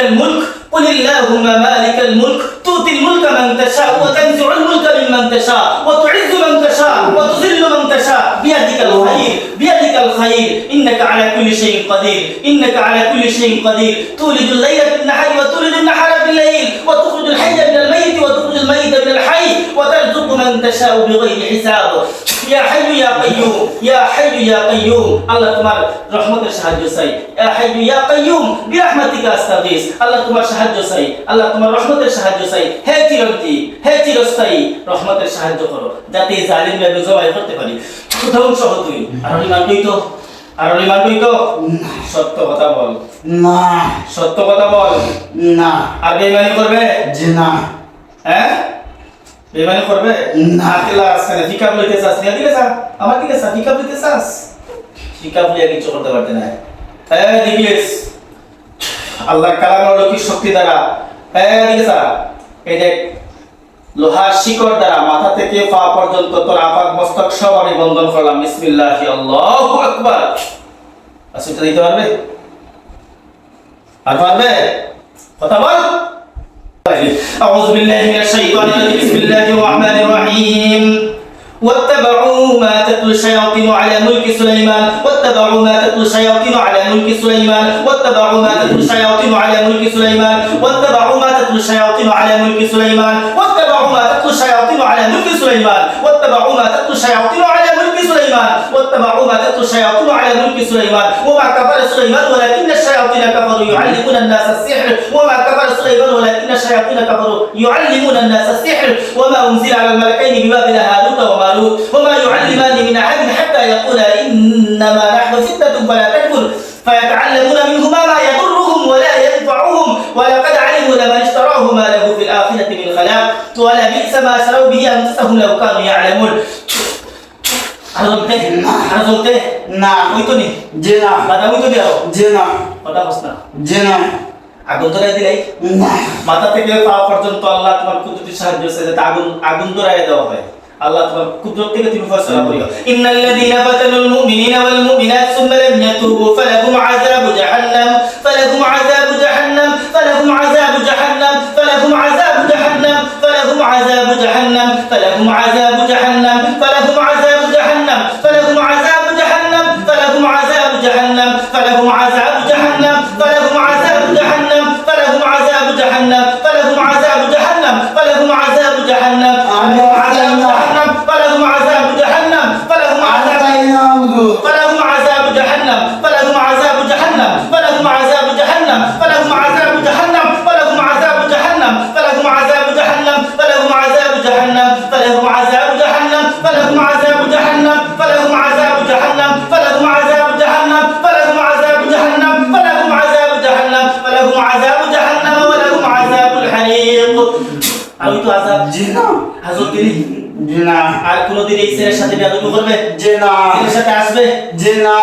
الملك. قل اللهم مالك الملك. تؤتي الملك من تشاء وتنزع الملك ممن تشاء وتعز من تشاء وتذل من تشاء. بيدك الخير بيدك الخير. إنك على كل شيء قدير. إنك على كل شيء قدير. تولد الليل في النهار وتولد النهار في الليل. وتخرج الحي من الميت وتخرج الميت من الحي. وترزق من تشاء بغير حساب. ইয়া হাইয়ু ইয়া কাইয়ুম ইয়া হাইয়ু ইয়া কাইয়ুম আল্লাহ তোমার রহমতের সাহায্য চাই। ইয়া হাইয়ু ইয়া কাইয়ুম বিরাহমাতিকা আস্তাগীস। আল্লাহ তোমার সাহায্য চাই। আল্লাহ তোমার রহমতের সাহায্য চাই। হে চিরন্তী হে চিরস্থায়ী রহমতের সাহায্য করো যাতে এই জালিমরা জবাই করতে পারি। ধ্বংস হতুই আর মানবই তো। আর মানবি তো। সত্য কথা বল। না। সত্য কথা বল। না। আর বেমানি করবে? যে না। হ্যাঁ? বেইমানি করবে? না। আকেলা আসছে ফিকা বলতে চাস? না দিকে চা আমার দিকে চা ফিকা বলতে চাস? ফিকা বলে কিছু করতে পারতে না। হ্যাঁ দিবিস আল্লাহর কালাম হলো কি শক্তি দ্বারা? হ্যাঁ দিকে এই দেখ লোহার শিকড় দ্বারা মাথা থেকে পা পর্যন্ত তোর আপাক মস্তক সব আমি বন্ধন করলাম। বিসমিল্লাহি আল্লাহু আকবার। আসলে দিতে পারবে? আর পারবে? কথা বল। أعوذ بالله من الشيطان الرجيم. بسم الله الرحمن الرحيم. واتبعوا ما تتلو الشياطين على ملك سليمان. واتبعوا ما تتلو الشياطين على ملك سليمان. واتبعوا ما تتلو الشياطين على ملك سليمان. واتبعوا ما تتلو الشياطين على ملك سليمان. واتبعوا ما تتلو الشياطين على ملك سليمان. واتبعوا ما تتلو الشياطين على ملك سليمان. واتبعوا ما تتلو الشياطين على ملك سليمان. وما كفر سليمان ولكن الشياطين كفروا يعلمون الناس السحر. وما كفر سليمان ولكن الشياطين كفروا يعلمون الناس السحر وما أنزل على الملكين ببابل هاروت وماروت وما يعلمان من أحد حتى يقولا إنما نحن فتنة فلا تكفر فيتعلمون منهما ما يضرهم ولا ينفعهم ولقد علموا لمن اشتراه ما له في الآخرة من خلاق ولبئس ما شروا به أنفسهم لو كانوا يعلمون আরো জ্বলতে আরো জ্বলতে না ওই তো নেই জি না বাধা ওই তো দেও জি না কথা বস না জি না আগুন ধরাই দিলাই না মাথা থেকে পা পর্যন্ত আল্লাহ তোমার কুদরতি সাহায্য আছে যাতে আগুন আগুন ধরাই দেওয়া হয় আল্লাহ তোমার কুদরত থেকে তুমি ফয়সালা করিও ইন্নাল্লাযীনা ফাতানুল মুমিনিনা ওয়াল মুমিনাত সুম্মা লাম ইয়াতুবু ফালাহুম আযাবু জাহান্নাম ফালাহুম আযাবু জাহান্নাম ফালাহুম আযাবু জাহান্নাম ফালাহুম আযাবু জাহান্নাম ফালাহুম আযাবু জাহান্নাম ফালাহুম আযাবু জাহান্নাম ফালাহুম আযাবু জাহান্নাম ফালাহুম আযাবু জাহান্নাম ফালাহুম আযাবু জাহান্নাম ফালাহুম আযাবু আমি তো আযাব জি। না হাজত দিলি জি না। আর কোনোদিন এই ছেলের সাথে বেয়াদবি করবে? জি না। ছেলের সাথে আসবে? জি না।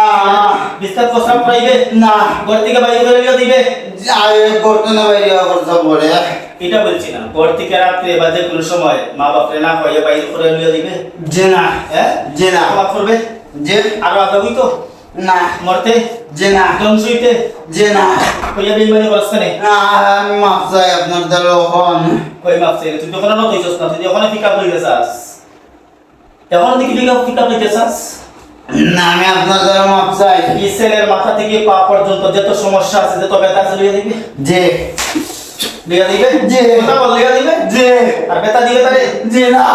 বিস্তার প্রস্রাব করাইবে? না। ঘর থেকে বাইরে করে নিয়ে দিবে? আরে করতে না বাইরে করতে বলে এটা বলছি না। ঘর থেকে রাত্রে বা যে কোনো সময় মা বাপরে না কয়ে বাইরে করে নিয়ে দিবে? জি না। হ্যাঁ? জি না। করবে? জি। আরও আগাবি তো? না মরতে জি না। ধ্বংস হইতে? জি না। কইয়া বেইমানি করছ না না আমি মাফ চাই আপনার দ্বারা হন কই মাপ চাই? তুই যখন নত হইছস না তুই যখন পিক আপ এখন দেখি পিক আপ পিক আপ না আমি আপনার দ্বারা মাফ চাই। মাথা থেকে পা পর্যন্ত যত সমস্যা আছে যত ব্যথা আছে লইয়া দিবে জি লিয়া দিবে জি। কথা বল লিয়া দিবে জি আর ব্যথা দিবে তারে জি না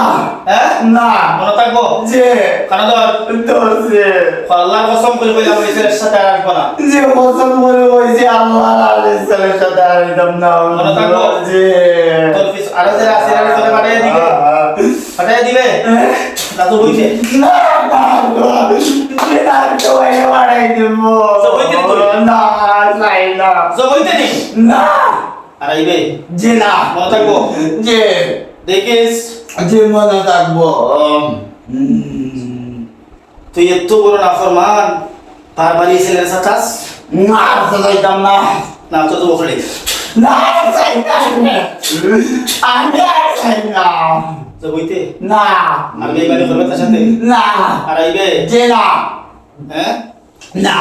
হ্যাঁ না মনে থাকব জি কারণ ধর দোষে আল্লাহ কসম করে কইলাম ছেলের সাথে আর আসব না যে পছন্দ করে বলছি আল্লাহ আলাইহিস সালামের সাথে আর একদম না মনে থাকব? জি তোর পিছ আরও যারা আছে এরা তোরে পাঠিয়ে দিবে পাঠিয়ে দিবে তো বইছে না না যে না? না না যে নি না আর আইবে যে না মনে থাকবো যে দেখিস যে মনে থাকবো উম, তুই এত বড় নাফরমান তার বাড়ি এই ছেলের সাথে আস? না তো যাইতাম না না তো তো বসলি না চাইতাম না আমি আর চাই না যে বইতে না আর বেইমানি করবে তার সাথে না আর আইবে যে না হ্যাঁ না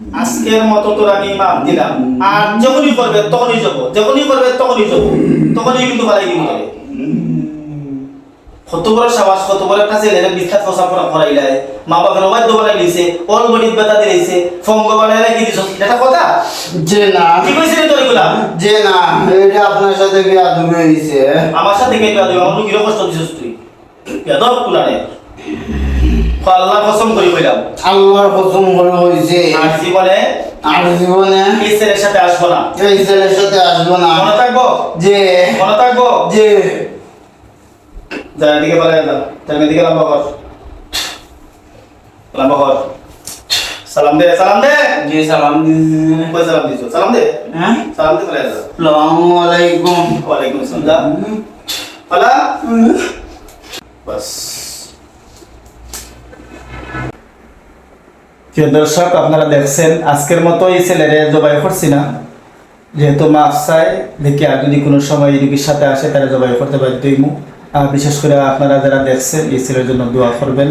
আজকের মতো তোর আমি মাপ দিলাম। আর যখনই করবে তখনই যাব। যখনই করবে তখনই যাব। তখনই কিন্তু ভালাই কিন্তু করে কত বড় সাবাস কত বড় একটা ছেলে বিখ্যাত ফসা পড়া করাইলাই মা বাবার অবাধ্য বানাই দিছে অল বডি বেতা দিয়েছে ফঙ্গ বানাই রাখি দিছ? এটা কথা? যে না। কি কইছিস তোর এগুলা? যে না এটা আপনার সাথে বিয়া তুমি হয়েছে আমার সাথে কে দিবে আমার কীরকম কষ্ট দিছিস তুই? বেদব কুলারে। আল্লাহ কসম করি কইলাম। আল্লাহর কসম করে হয়েছে আর জীবনে আর জীবনে এই ছেলের সাথে আসব না। এই ছেলের সাথে আসব না। মনে থাকব? যে মনে থাকব? যে যা এদিকে বলে যা তার এদিকে লম্বা কর লম্বা কর সালাম দে সালাম দে। জি সালাম দিছি। কই সালাম দিছো? সালাম দে। হ্যাঁ? সালাম দে বলে যা আসসালামু আলাইকুম। ওয়ালাইকুম আসসালাম। যা। বলা বাস। প্রিয় দর্শক, আপনারা দেখছেন আজকের মতো এই ছেলেরে জবাই করছি না। যেহেতু মাফ দেখি আর যদি কোনো সময় রুগীর সাথে আসে তারা জবাই করতে বাধ্য বিশেষ করে আপনারা যারা দেখছেন, এই ছেলের জন্য দোয়া করবেন।